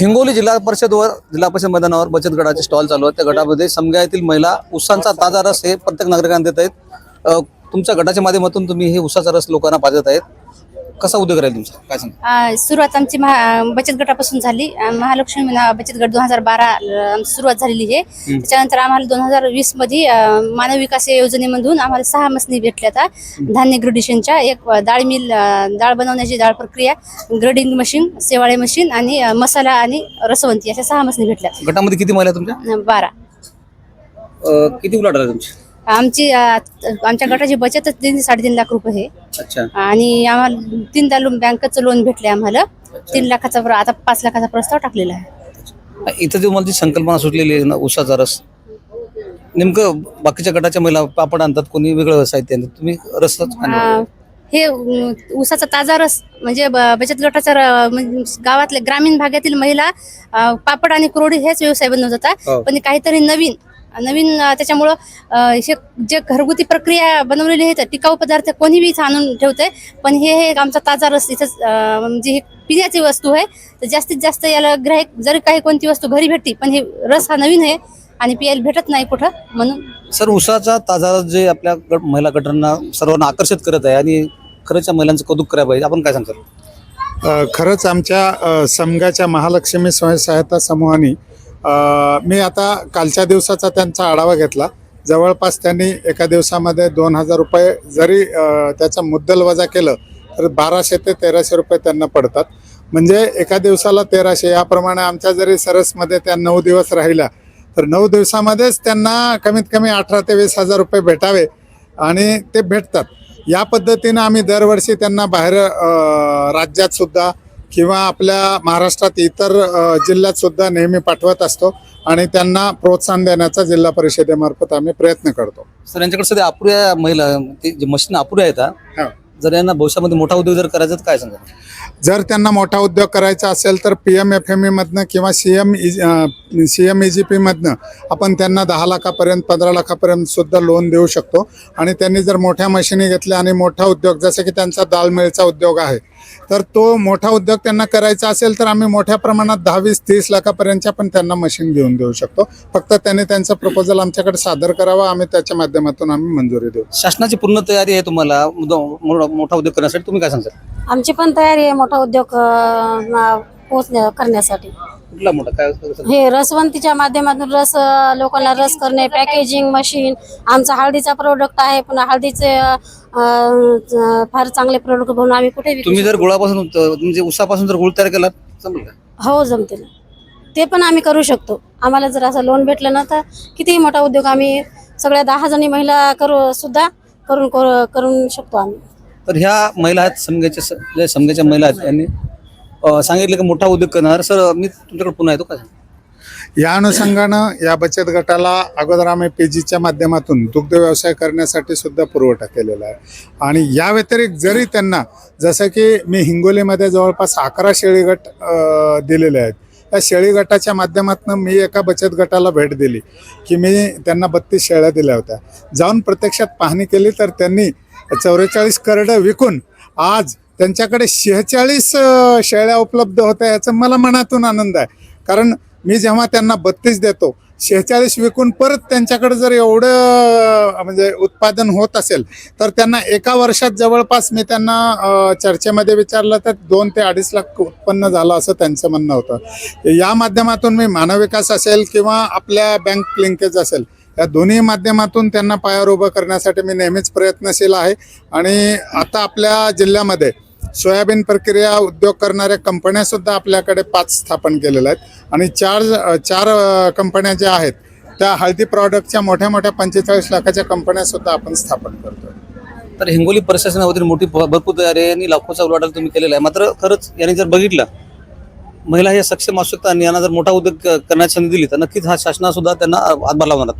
हिंगोली जिल्हा परिषदवर जिल्हा परिषद मैदानावर बचत गटाचे स्टॉल चालू आहेत. त्या गटामध्ये समगायातील महिला उसांचा ताजा रस हे प्रत्येक नागरिकांना देत आहेत. तुमच्या गटाच्या माध्यमातून तुम्ही हे उसाचा रस लोकांना पाजत आहेत. कसा उद्योग राहील तुमचा? काय सांगा सुरुवात आमची महा बचत गटापासून झाली. महालक्ष्मी बचत गट दोन हजार बारा सुरुवात झालेली आहे. त्याच्यानंतर आम्हाला दोन हजार वीसमध्ये अ, मानव विकास योजनेमधून आम्हाला सहा मसनी भेटल्या आता. धान्य ग्रेडेशनच्या एक अ, डाळ मिल अ, डाळ बनवण्याची डाळ प्रक्रिया ग्रेडिंग मशीन सेवाळे मशीन आणि अ, मसाला आणि रसवंती अशा सहा मसनी भेटल्या. गटामध्ये किती महिला आहेत तुमच्या? अ, बारा किती आहे तुमची? आमची अ, आमच्या गटाची बचत तीन साडेतीन लाख रुपये आहे अच्छा. आणि आम्हाला तीन लोन बँकेचं लोन भेटले आम्हाला. तीन लाखाचा प्र- आता पाच लाखाचा प्रस्ताव टाकलेला आहे. इथं जी मला जी संकल्पना सुटलेली आहे ना उसाचा रस नेमकं बाकीच्या गटाच्या महिला पापड आणतात कोणी वेगळं साहित्य आणतात तुम्ही रसच आणला. अं, हे अं, ऊसाचा ताजा रस म्हणजे ब- बचत गटाचा र- म्हणजे गावातल्या ग्रामीण भागातील महिला अं, पापड आणि कुरवडी हेच व्यवसाय बनवत हो. होता पण काहीतरी नवीन नवीन त्याच्यामुळं हे जे घरगुती प्रक्रिया बनवलेली आहे तर टिकाऊ पदार्थ कोणी बी इथं आणून ठेवतंय. पण हे हे आमचा ताजा रस इथं म्हणजे हे पिण्याची वस्तू आहे. तर जास्तीत जास्त याला ग्राहक जरी काही कोणती वस्तू घरी भेटते पण हे रस हा नवीन आहे आणि पियाला भेटत नाही कुठं म्हणून सर उसाचा ताजा रस जे आपल्या गट- महिला गटांना सर्वांना आकर्षित करत आहे आणि खरंच या महिलांचं कौतुक करायला पाहिजे. आपण काय सांगतात अ, खरंच आमच्या अ, समगाच्या महालक्ष्मी स्वयंसहायता समूहाने मी आता कालच्या दिवसाचा त्यांचा आढावा घेतला. जवळपास त्यांनी एका दिवसामध्ये दोन हजार रुपये जरी त्याचा मुद्दल वजा केलं तर बाराशे ते तेराशे रुपये त्यांना पडतात. म्हणजे एका दिवसाला तेराशे याप्रमाणे आमच्या जरी सरसमध्ये त्या नऊ दिवस राहिल्या तर नऊ दिवसामध्येच त्यांना कमीत कमी अठरा ते वीस हजार रुपये भेटावे आणि ते भेटतात. या पद्धतीनं आम्ही दरवर्षी त्यांना बाहेर राज्यातसुद्धा राज्यात सुद्धा किंवा आपल्या महाराष्ट्रात इतर जिल्ह्यात सुद्धा नेहमी पाठवत असतो आणि त्यांना प्रोत्साहन देण्याचा जिल्हा परिषदेमार्फत आम्ही प्रयत्न करतो सर यांच्याकडे सध्या अपुऱ्या महिला ते जे मशीन अपुऱ्या आहेत. हा. जर यांना भविष्यामध्ये मोठा उद्योग जर करायचा तर काय सांगा जर त्यांना मोठा उद्योग करायचा असेल तर पी एम एफ एम ईमधनं किंवा C M C M E G पीमधनं आपण त्यांना दहा लाखापर्यंत पंधरा लाखापर्यंत सुद्धा लोन देऊ शकतो. आणि त्यांनी जर मोठ्या मशिनी घेतल्या आणि मोठा उद्योग जसं की त्यांचा दाल मिलचा उद्योग आहे तर तो मोठा उद्योग त्यांना करायचा असेल तर आम्ही मोठ्या प्रमाणात दहा वीस तीस लाखापर्यंतच्या पण त्यांना मशीन घेऊन देऊ शकतो. फक्त त्यांनी त्यांचं प्रपोजल आमच्याकडे सादर करावा आम्ही त्याच्या माध्यमातून आम्ही मंजुरी देऊ. शासनाची पूर्ण तयारी आहे तुम्हाला मोठा उद्योग करण्यासाठी तुम्ही काय सांगता? आमची पण तयारी आहे मोठा उद्योग अं, पोचण्या करण्यासाठी. कुठला मोठा? काय कसं? हे रसवंतीच्या माध्यमातून रस अं, लोकांना रस करणे पॅकेजिंग मशीन आमचा हळदीचा प्रोडक्ट आहे पण हळदीचे अं, अं, फार चांगले प्रोडक्ट बनवून आम्ही कुठे विकू तुम्ही जर. गुळापासून म्हणजे उसापासून जर गुळ तयार केला जमेल का? हो जमते ना ते पण आम्ही करू शकतो. आम्हाला जर असं लोन भेटलं ना तर कितीही मोठा उद्योग आम्ही सगळ्या दहा जणी महिला करू सुद्धा करून करू- करून शकतो आम्ही. तर ह्या महिला आहेत समग्याच्या स- जे समग्याच्या महिला आहेत यांनी सांगितलं की मोठा उद्योग करणार. सर मी तुमच्याकडे पुन्हा येतो का या अनुषंगानं या बचत गटाला अगोदर आम्ही पी जीच्या माध्यमातून दुग्ध व्यवसाय करण्यासाठी सुद्धा पुरवठा केलेला आहे. आणि या व्यतिरिक्त जरी त्यांना जसं की मी हिंगोलीमध्ये जवळपास अकरा शेळी गट दिलेले आहेत. त्या शेळी गटाच्या माध्यमातून मी एका बचत गटाला भेट दिली की मी त्यांना बत्तीस शेळ्या दिल्या होत्या. जाऊन प्रत्यक्षात पाहणी केली तर त्यांनी चौवेचाळीस करडं विकून आज त्यांच्याकडे शेहेचाळीस शेळ्या उपलब्ध होत्या याचा मला मनातून आनंद आहे. कारण मी जेव्हा त्यांना बत्तीस देतो शेहेचाळीस विकून परत त्यांच्याकडे जर एवढं म्हणजे उत्पादन होत असेल तर त्यांना एका वर्षात जवळपास मी त्यांना चर्चेमध्ये विचारलं तर दोन ते अडीच लाख उत्पन्न झालं असं त्यांचं म्हणणं होतं. या माध्यमातून मी मानव विकास असेल किंवा आपल्या बँक लिंकेज असेल या दोन्ही माध्यमातून त्यांना पायावर उभं करण्यासाठी मी नेहमीच प्रयत्नशील आहे. आणि आता आपल्या जिल्ह्यामध्ये सोयाबीन प्रक्रिया उद्योग करणाऱ्या कंपन्यासुद्धा आपल्याकडे पाच स्थापन केलेल्या आहेत. आणि चार चार कंपन्या ज्या आहेत त्या हळदी प्रॉडक्टच्या मोठ्या मोठ्या पंचेचाळीस लाखाच्या कंपन्यासुद्धा आपण स्थापन करतो तर हिंगोली प्रशासनावरील मोठी भ- भरपूर तयारी आणि लाखोचा उलाढाल तुम्ही केलेला आहे. मात्र खरंच यांनी जर बघितलं महिला हे सक्षम असू शकतात आणि यांना जर मोठा उद्योग करण्याची संधी दिली तर नक्कीच हा शासनासुद्धा त्यांना हातभार लावणार